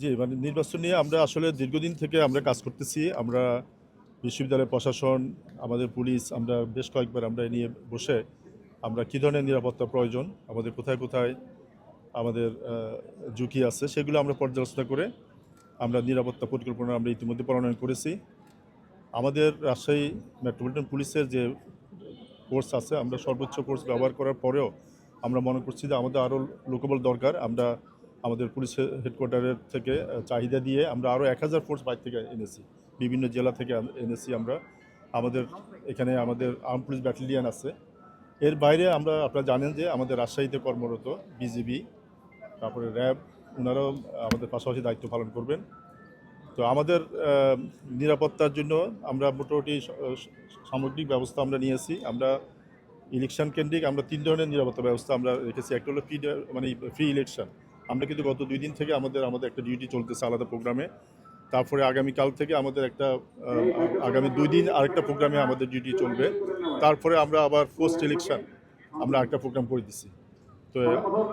জি মানে নির্বাচন নিয়ে আমরা আসলে দীর্ঘদিন থেকে আমরা কাজ করতেছি। আমরা বিশ্ববিদ্যালয়, প্রশাসন, আমাদের পুলিশ, আমরা বেশ কয়েকবার আমরা নিয়ে বসে আমরা কী ধরনের নিরাপত্তা প্রয়োজন, আমাদের কোথায় কোথায় আমাদের ঝুঁকি আছে সেগুলো আমরা পর্যালোচনা করে আমরা নিরাপত্তা পরিকল্পনা আমরা ইতিমধ্যে প্রণয়ন করেছি। আমাদের রাজশাহী মেট্রোপলিটন পুলিশের যে কোর্স আছে, আমরা সর্বোচ্চ কোর্স ব্যবহার করার পরেও আমরা মনে করছি যে আমাদের আরও লোকবল দরকার। আমরা আমাদের পুলিশ হেডকোয়ার্টারের থেকে চাহিদা দিয়ে আমরা আরও এক হাজার ফোর্স বাইরে থেকে এনেছি। বিভিন্ন জেলা থেকে এনেছি আমরা। আমাদের এখানে আমাদের আর্ম পুলিশ ব্যাটালিয়ান আছে। এর বাইরে আমরা, আপনারা জানেন যে আমাদের রাজশাহীতে কর্মরত বিজিবি তারপরে র্যাব ওনারাও আমাদের পাশাপাশি দায়িত্ব পালন করবেন। তো আমাদের নিরাপত্তার জন্য আমরা মোটামুটি সামগ্রিক ব্যবস্থা আমরা নিয়েছি। আমরা ইলেকশন কেন্দ্রিক আমরা তিন ধরনের নিরাপত্তা ব্যবস্থা আমরা রেখেছি। একটা হলো ফ্রি মানে ফ্রি ইলেকশন আমরা কিন্তু গত দুই দিন থেকে আমাদের আমাদের একটা ডিউটি চলতেছে আলাদা প্রোগ্রামে তারপরে আগামীকাল থেকে আমাদের একটা আগামী দুই দিন আরেকটা প্রোগ্রামে আমাদের ডিউটি চলবে। তারপরে আমরা আবার পোস্ট ইলেকশন আমরা একটা প্রোগ্রাম করে দিছি। তো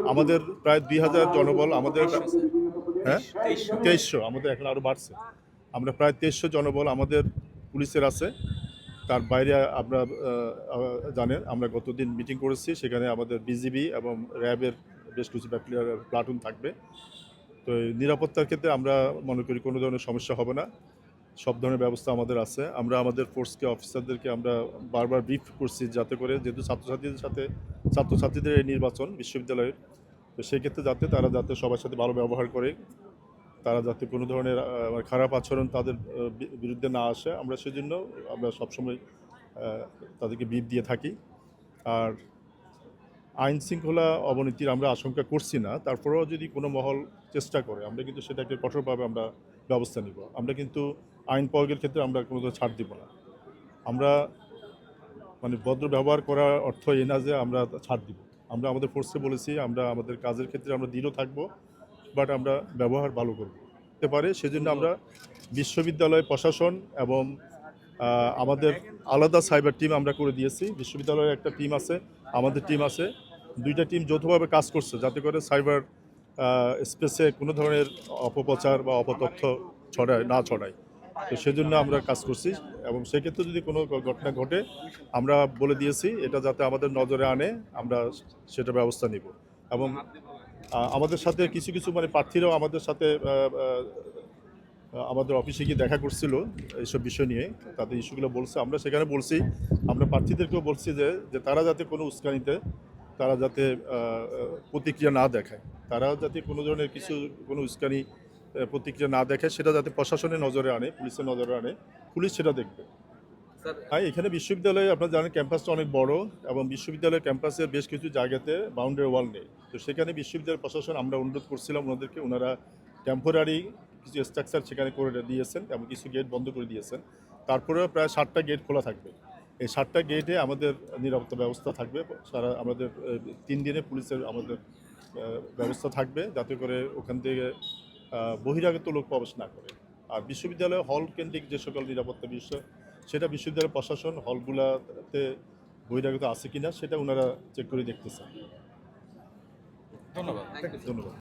আমাদের প্রায় দুই হাজার জনবল আমাদের হ্যাঁ? তেইশশো আমাদের এখন আরও বাড়ছে। আমরা প্রায় তেইশশো জনবল আমাদের পুলিশের আছে। তার বাইরে আহ, জানেন আমরা গতদিন মিটিং করেছি। সেখানে আমাদের বিজিবি এবং র্যাবের বেশ কিছু প্লাটুন থাকবে। তো নিরাপত্তার ক্ষেত্রে আমরা মনে করি কোনো ধরনের সমস্যা হবে না। সব ধরনের ব্যবস্থা আমাদের আছে। আমরা আমাদের ফোর্সকে অফিসারদেরকে আমরা বারবার ব্রিফ করছি যাতে করে যেহেতু ছাত্রছাত্রীদের সাথে, ছাত্রছাত্রীদের এই নির্বাচন বিশ্ববিদ্যালয়ের, তো সেই ক্ষেত্রে যাতে তারা যাতে সবার সাথে ভালো ব্যবহার করে, তারা যাতে কোনো ধরনের খারাপ আচরণ তাদের বিরুদ্ধে না আসে, আমরা সেজন্য আমরা সবসময় তাদেরকে বিপ দিয়ে থাকি। আর আইন শৃঙ্খলা অবনতির আমরা আশঙ্কা করছি না তারপরেও যদি কোনো মহল চেষ্টা করে আমরা কিন্তু সেটাকে কঠোরভাবে আমরা ব্যবস্থা নিব। আমরা কিন্তু আইন প্রয়োগের ক্ষেত্রে আমরা কোনো ছাড় দিব না। আমরা মানে ভদ্র ব্যবহার করার অর্থ এই না যে আমরা ছাড় দিব। আমরা আমাদের ফোর্সে বলেছি আমরা আমাদের কাজের ক্ষেত্রে আমরা দৃঢ় থাকব বাট আমরা ব্যবহার ভালো করব। হতে পারে সেজন্য আমরা বিশ্ববিদ্যালয় প্রশাসন এবং আমাদের আলাদা সাইবার টিম আমরা করে দিয়েছি। বিশ্ববিদ্যালয়ের একটা টিম আছে আমাদের টিম আছে। দুইটা টিম যৌথভাবে কাজ করছে, যাতে করে সাইবার স্পেসে কোনো ধরনের অপপ্রচার বা অপতথ্য ছড়ায়, না ছড়ায়। তো সেজন্য আমরা কাজ করছি এবং সেক্ষেত্রে যদি কোনো ঘটনা ঘটে, আমরা বলে দিয়েছি, এটা যাতে আমাদের নজরে আনে, আমরা সেটা ব্যবস্থা নিব। এবং আমাদের সাথে কিছু কিছু মানে প্রার্থীরাও আমাদের সাথে আমাদের অফিসে গিয়ে দেখা করছিল এইসব বিষয় নিয়ে, তাদের ইস্যুগুলো বলছে, আমরা সেখানে বলছি, আমরা প্রার্থীদেরকেও বলছি যে যে তারা যাতে কোনো উস্কানিতে তারা যাতে প্রতিক্রিয়া না দেখায়। তারা যাতে কোনো ধরনের কিছু কোনো উস্কানি প্রতিক্রিয়া না দেখায় সেটা যাতে প্রশাসনের নজরে আনে পুলিশের নজরে আনে পুলিশ সেটা দেখবে। হ্যাঁ এখানে বিশ্ববিদ্যালয়ে আপনারা জানেন ক্যাম্পাসটা অনেক বড় এবং বিশ্ববিদ্যালয়ের ক্যাম্পাসের বেশ কিছু জায়গাতে বাউন্ডারি ওয়াল নেই। তো সেখানে বিশ্ববিদ্যালয় প্রশাসন আমরা অনুরোধ করছিলাম ওনাদেরকে ওনারা টেম্পোরারি কিছু স্ট্রাকচার সেখানে করে দিয়েছেন এবং কিছু গেট বন্ধ করে দিয়েছেন। তারপরেও প্রায় ষাটটা গেট খোলা থাকবে। এই সাতটা গেটে আমাদের নিরাপত্তা ব্যবস্থা থাকবে। সারা আমাদের তিন দিনে পুলিশের আমাদের ব্যবস্থা থাকবে যাতে করে ওখান থেকে বহিরাগত লোক প্রবেশ না করে। আর বিশ্ববিদ্যালয় হল কেন্দ্রিক যে সকল নিরাপত্তা বিষয় সেটা বিশ্ববিদ্যালয় প্রশাসন হলগুলাতে বহিরাগত আছে কিনা সেটা ওনারা চেক করে দেখতেছেন। ধন্যবাদ। ধন্যবাদ।